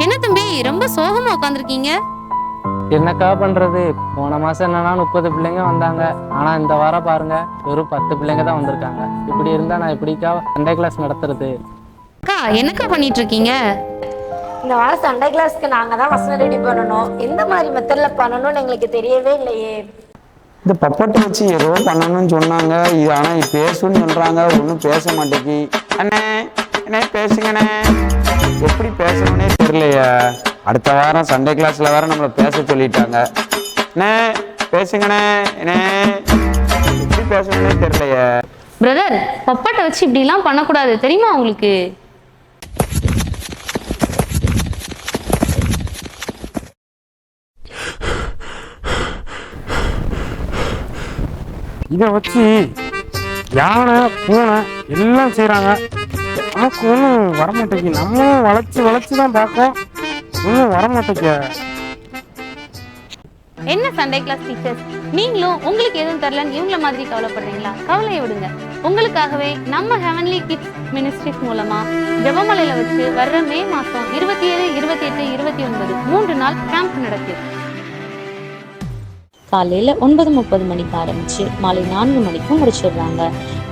என்ன தம்பி ரொம்ப சோகமா உட்காந்துருக்கீங்க என்னக்கா பண்றது? போன மாசம் என்னன்னா முப்பது பிள்ளைங்க வந்தாங்க. ஆனா இந்த வாரம் பாருங்க வெறும் பத்து பிள்ளைங்க தான் வந்திருக்காங்க. இப்படி இருந்தா நான் எப்படிக்கா சண்டே கிளாஸ் நடத்துறது? அக்கா என்னக்கா பண்ணிட்டு இருக்கீங்க இந்த வாரம் சண்டே கிளாஸ்க்கு நாங்க தான் வசனம் ரெடி பண்ணணும். எந்த மாதிரி மெத்தட்ல பண்ணணும்னு எங்களுக்கு தெரியவே இல்லையே. இந்த பப்பட்டை வச்சு ஏதோ பண்ணணும்னு சொன்னாங்க. இது ஆனா இது பேசுன்னு சொல்றாங்க. ஒன்றும் பேச மாட்டேங்கி. அண்ணே அண்ணே பேசுங்கண்ணே. எப்படி பேசணும்னே தெரியலையே. அடுத்த வாரம் சண்டே கிளாஸ்ல வேற நம்மளை பேச சொல்லிட்டாங்க. அண்ணே பேசுங்கண்ணே அண்ணே. எப்படி பேசணும்னே தெரியலையே. பிரதர் பப்பாட்டை வச்சு இப்படிலாம் பண்ணக்கூடாது. தெரியுமா உங்களுக்கு? இதை வச்சு யானை பூனை எல்லாம் செய்கிறாங்க நமக்கு ஒன்றும் வரமாட்டேங்குது. நம்மளும் வளைச்சு வளைச்சு தான் பார்க்கோம் ஒன்றும் வரமாட்டேங்க என்ன சண்டே கிளாஸ் டீச்சர்ஸ் நீங்களும் உங்களுக்கு எதுவும் தெரியலன்னு இவங்கள மாதிரி கவலைப்படுறீங்களா? கவலையை விடுங்க. உங்களுக்காகவே நம்ம ஹெவன்லி கிட்ஸ் மினிஸ்ட்ரிஸ் மூலமா ஜெபமலையில வச்சு வர்ற மே மாசம் இருபத்தி ஏழு இருபத்தி எட்டு இருபத்தி ஒன்பது மூன்று நாள் கேம்ப் நடக்குது. காலையில் ஒன்பது முப்பது மணிக்கு ஆரம்பித்து மாலை நான்கு மணிக்கும் முடிச்சிடுறாங்க.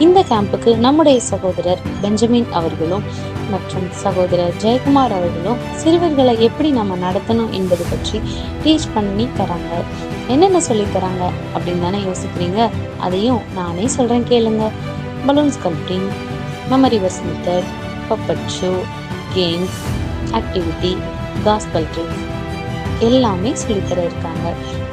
இந்த கேம்புக்கு நம்முடைய சகோதரர் பெஞ்சமின் அவர்களும் மற்றும் சகோதரர் ஜெயக்குமார் அவர்களும் சிறுவர்களை எப்படி நம்ம நடத்தணும் என்பது பற்றி டீச் பண்ணி தராங்க. என்னென்ன சொல்லி தராங்க அப்படின்னு தானே யோசிக்கிறீங்க? அதையும் நானே சொல்கிறேன் கேளுங்க. Balloon sculpting memory verse method puppet show games activity gospel tricks எல்லாமே சொல்லித்தர இருக்காங்க.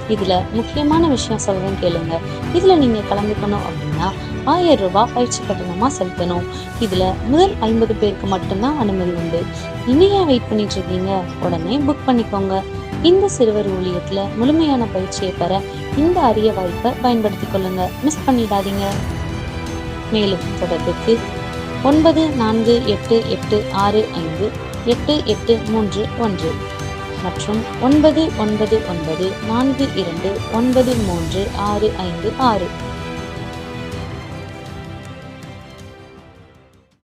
இதில் முக்கியமான விஷயம் சொல்கிறேன் கேளுங்க. இதில் நீங்கள் கலந்துக்கணும் அப்படின்னா ஆயிரம் ரூபாய் பயிற்சி கட்டணமாக செலுத்தணும். இதில் முதல் ஐம்பது பேருக்கு மட்டும்தான் அனுமதி உண்டு. இன்னும் வெயிட் பண்ணிட்டு இருக்கீங்க உடனே புக் பண்ணிக்கோங்க. இந்த சிறுவர் ஊழியத்தில் முழுமையான பயிற்சியை பெற இந்த அரிய வாய்ப்பை பயன்படுத்தி கொள்ளுங்க. மிஸ் பண்ணிடாதீங்க. மேலும் தொடர்புக்கு ஒன்பது நான்கு எட்டு எட்டு ஆறு ஐந்து எட்டு எட்டு மூன்று ஒன்று. மற்றும் ஒன்பது ஒன்பது ஒன்பது நான்கு இரண்டு ஒன்பது மூன்று ஆறு ஐந்து ஆறு.